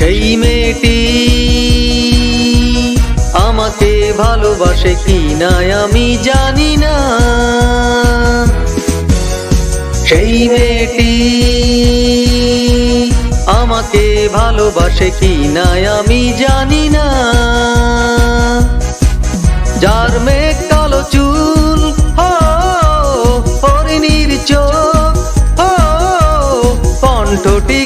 সেই মেয়েটি আমাকে ভালোবাসে কি না আমি জানি না। সেই মেয়েটি আমাকে ভালোবাসে কি না আমি জানি না। যার মেঘ কালো চুল হরিণীর চোখ কণ্ঠটি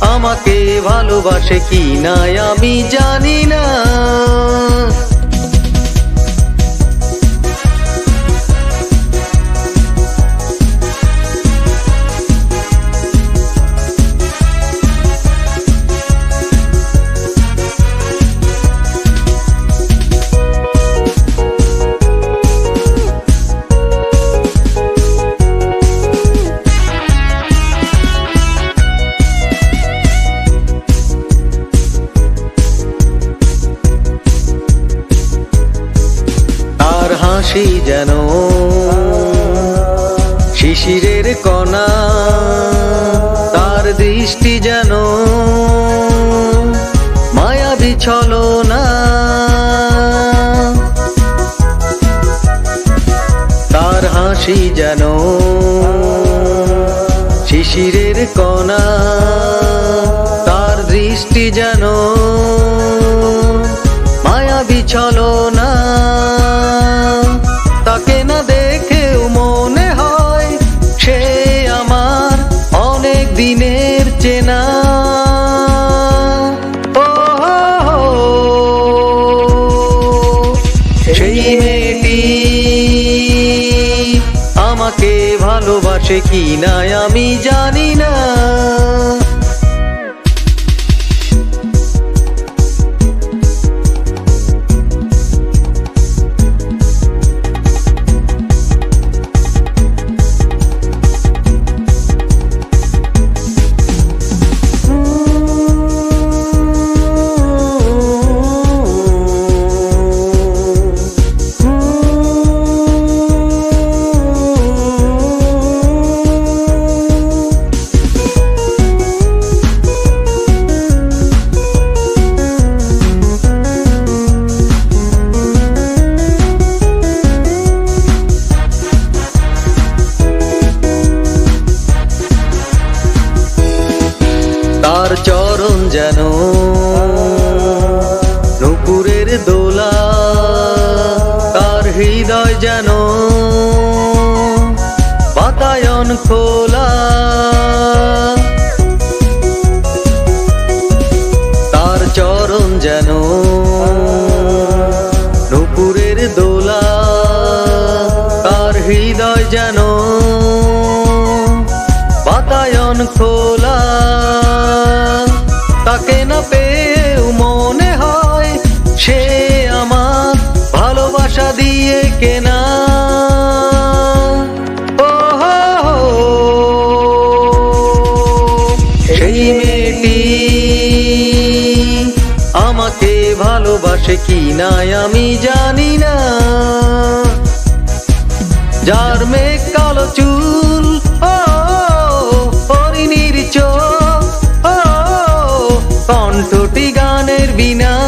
আমাকে ভালোবাসে কি না আমি জানি না। হাসি যেন। শিশিরের কণা, তার দৃষ্টি যেন। মায়াবী ছলনা। তার হাসি যেন। শিশিরের কণা, তার দৃষ্টি যেন। দিনের চেনা। সেই আমাকে ভালোবাসে কি না আমি জানি না যেন নুপুরের দোলা, তার হৃদয় যেন বাতায়ন খোলা। তার চরণ যেন নুপুরের দোলা, তার হৃদয় যেন বাতায়ন খোলা। তাকে না পেয়েও মনে হয় সে আমার ভালোবাসা দিয়ে কেনা। ভালোবাসে কি না আমি জানি না। যার মেঘ কালো চুল দুটি গানের বিনা।